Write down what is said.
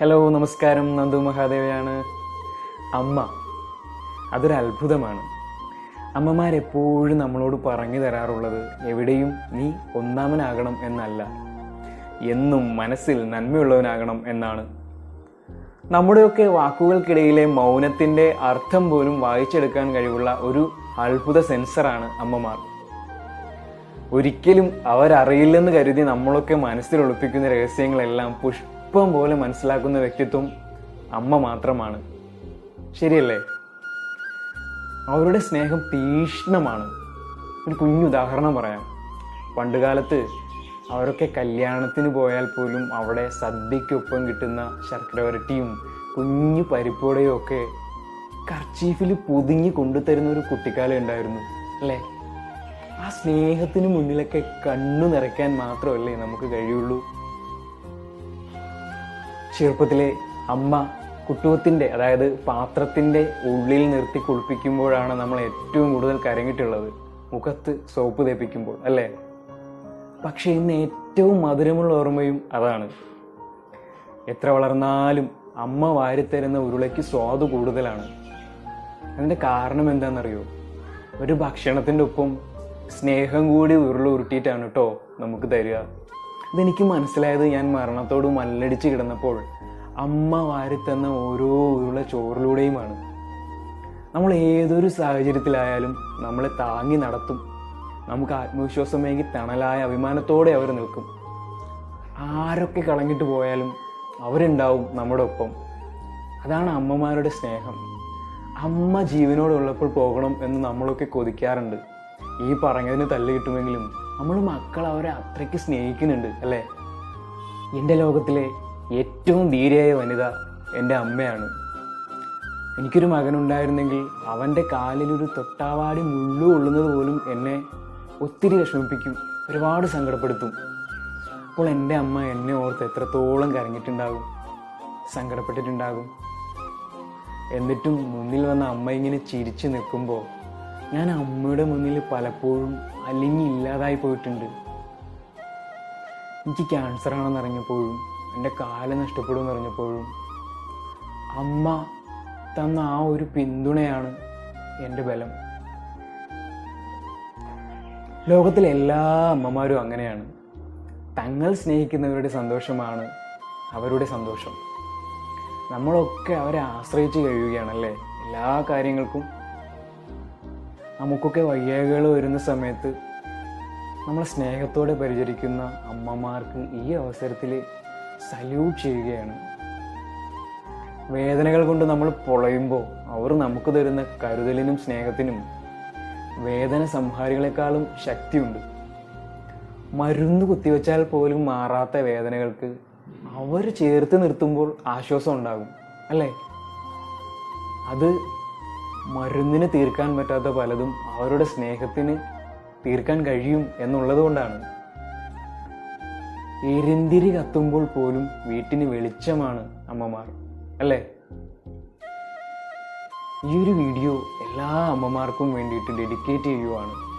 Hello നമസ്കാരം. നന്ദു മഹാദേവയാണ്. അമ്മ. അതൊരു അത്ഭുതമാണ്. അമ്മമാരെപ്പോഴും നമ്മളോട് പറഞ്ഞു തരാറുള്ളത് എവിടെയും നീ ഒന്നാമനാകണം എന്നല്ല. എന്നും മനസ്സിൽ നന്മയുള്ളവനാകണം എന്നാണ്. നമ്മുടെയൊക്കെ വാക്കുകൾക്കിടയിലെ മൗനത്തിന്റെ അർത്ഥം പോലും വായിച്ചെടുക്കാൻ കഴിവുള്ള ഒരു അത്ഭുത സെൻസറാണ് അമ്മമാർ. ഒരിക്കലും അവരറിയില്ലെന്ന് കരുതി നമ്മളൊക്കെ മനസ്സിൽ ഒളിപ്പിക്കുന്ന രഹസ്യങ്ങളെല്ലാം പുഷ്പം പോലെ മനസ്സിലാക്കുന്ന വ്യക്തിത്വം അമ്മ മാത്രമാണ്. ശരിയല്ലേ? അവരുടെ സ്നേഹം തീഷ്ണമാണ് ഒരു കുഞ്ഞു ഉദാഹരണം പറയാം. പണ്ടുകാലത്ത് അവരൊക്കെ കല്യാണത്തിന് പോയാൽ പോലും അവിടെ സദ്യക്കൊപ്പം കിട്ടുന്ന ശർക്കര വരട്ടിയും കുഞ്ഞു പരിപ്പോടയും ഒക്കെ കർച്ചീഫിൽ പൊതിഞ്ഞ് കൊണ്ടുതരുന്ന ഒരു കുട്ടിക്കാലം ഉണ്ടായിരുന്നു അല്ലേ? ആ സ്നേഹത്തിന് മുന്നിലൊക്കെ കണ്ണു നിറയ്ക്കാൻ മാത്രമല്ലേ നമുക്ക് കഴിയുള്ളൂ. ചെറുപ്പത്തിലെ അമ്മ കുട്ടുവത്തിന്റെ അതായത് പാത്രത്തിന്റെ ഉള്ളിൽ നിർത്തി കുളിപ്പിക്കുമ്പോഴാണ് നമ്മൾ ഏറ്റവും കൂടുതൽ കരങ്ങിട്ടുള്ളത് മുഖത്ത് സോപ്പ് തേപ്പിക്കുമ്പോൾ അല്ലേ? പക്ഷേ ഇന്ന് ഏറ്റവും മധുരമുള്ള ഓർമ്മയും അതാണ്. എത്ര വളർന്നാലും അമ്മ വാരിത്തരുന്ന ഉരുളയ്ക്ക് സ്വാദ് കൂടുതലാണ്. അതിന്റെ കാരണം എന്താണെന്നറിയോ? ഒരു ഭക്ഷണത്തിന്റെ ഒപ്പം സ്നേഹം കൂടി ഉരുള ഉരുട്ടിയിട്ടാണ് കേട്ടോ നമുക്ക് തരിക. ഇതെനിക്ക് മനസ്സിലായത് ഞാൻ മരണത്തോട് മല്ലടിച്ച് കിടന്നപ്പോൾ അമ്മ വാരിത്തന്ന ഓരോ ഉരുള ചോറിലൂടെയുമാണ്. നമ്മൾ ഏതൊരു സാഹചര്യത്തിലായാലും നമ്മളെ താങ്ങി നടത്തും. നമുക്ക് ആത്മവിശ്വാസമേകി തണലായ അഭിമാനത്തോടെ അവർ നിൽക്കും. ആരൊക്കെ കളഞ്ഞിട്ട് പോയാലും അവരുണ്ടാവും നമ്മുടെ ഒപ്പം. അതാണ് അമ്മമാരുടെ സ്നേഹം. അമ്മ ജീവനോടുള്ളപ്പോൾ പോകണം എന്ന് നമ്മളൊക്കെ കൊതിക്കാറുണ്ട്. ഈ പറഞ്ഞതിന് തല്ല് കിട്ടുമെങ്കിലും നമ്മൾ മക്കൾ അവരെ അത്രയ്ക്ക് സ്നേഹിക്കുന്നുണ്ട് അല്ലേ? എന്റെ ലോകത്തിലെ ഏറ്റവും ധീരയായ വനിത എന്റെ അമ്മയാണ്. എനിക്കൊരു മകനുണ്ടായിരുന്നെങ്കിൽ അവന്റെ കാലിലൊരു തൊട്ടാവാടി മുള്ളു കൊള്ളുന്നത് പോലും എന്നെ ഒത്തിരി വിഷമിപ്പിക്കും ഒരുപാട് സങ്കടപ്പെടുത്തും. അപ്പോൾ എന്റെ അമ്മ എന്നെ ഓർത്ത് എത്രത്തോളം കരഞ്ഞിട്ടുണ്ടാകും സങ്കടപ്പെട്ടിട്ടുണ്ടാകും. എന്നിട്ടും മുന്നിൽ വന്ന അമ്മ ഇങ്ങനെ ചിരിച്ചു നിൽക്കുമ്പോൾ ഞാൻ അമ്മയുടെ മുന്നിൽ പലപ്പോഴും അല്ലെങ്കിൽ ഇല്ലാതായി പോയിട്ടുണ്ട്. എനിക്ക് ക്യാൻസർ ആണെന്ന് അറിഞ്ഞപ്പോഴും എന്റെ കാലം നഷ്ടപ്പെടുമെന്ന് അറിഞ്ഞപ്പോഴും അമ്മ തന്ന ആ ഒരു പിന്തുണയാണ് എന്റെ ബലം. ലോകത്തിലെ എല്ലാ അമ്മമാരും അങ്ങനെയാണ്. തങ്ങൾ സ്നേഹിക്കുന്നവരുടെ സന്തോഷമാണ് അവരുടെ സന്തോഷം. നമ്മളൊക്കെ അവരെ ആശ്രയിച്ച് കഴിയുകയാണല്ലേ? എല്ലാ കാര്യങ്ങൾക്കും നമുക്കൊക്കെ വയ്യാകകൾ വരുന്ന സമയത്ത് നമ്മൾ സ്നേഹത്തോടെ പരിചരിക്കുന്ന അമ്മമാർക്ക് ഈ അവസരത്തിൽ സല്യൂട്ട് ചെയ്യുകയാണ്. വേദനകൾ കൊണ്ട് നമ്മൾ പൊളയുമ്പോൾ അവർ നമുക്ക് തരുന്ന കരുതലിനും സ്നേഹത്തിനും വേദന സംഹാരികളെക്കാളും ശക്തിയുണ്ട്. മരുന്ന് കുത്തിവെച്ചാൽ പോലും മാറാത്ത വേദനകൾക്ക് അവർ ചേർത്ത് നിർത്തുമ്പോൾ ആശ്വാസം ഉണ്ടാകും അല്ലേ? അത് മരുന്നിന് തീർക്കാൻ പറ്റാത്ത പലതും അവരുടെ സ്നേഹത്തിന് തീർക്കാൻ കഴിയും എന്നുള്ളത് കൊണ്ടാണ്. എരിന്തിരി കത്തുമ്പോൾ പോലും വീട്ടിന് വെളിച്ചമാണ് അമ്മമാർ അല്ലേ? ഈ ഒരു വീഡിയോ എല്ലാ അമ്മമാർക്കും വേണ്ടിയിട്ട് ഡെഡിക്കേറ്റ് ചെയ്യുവാണ്.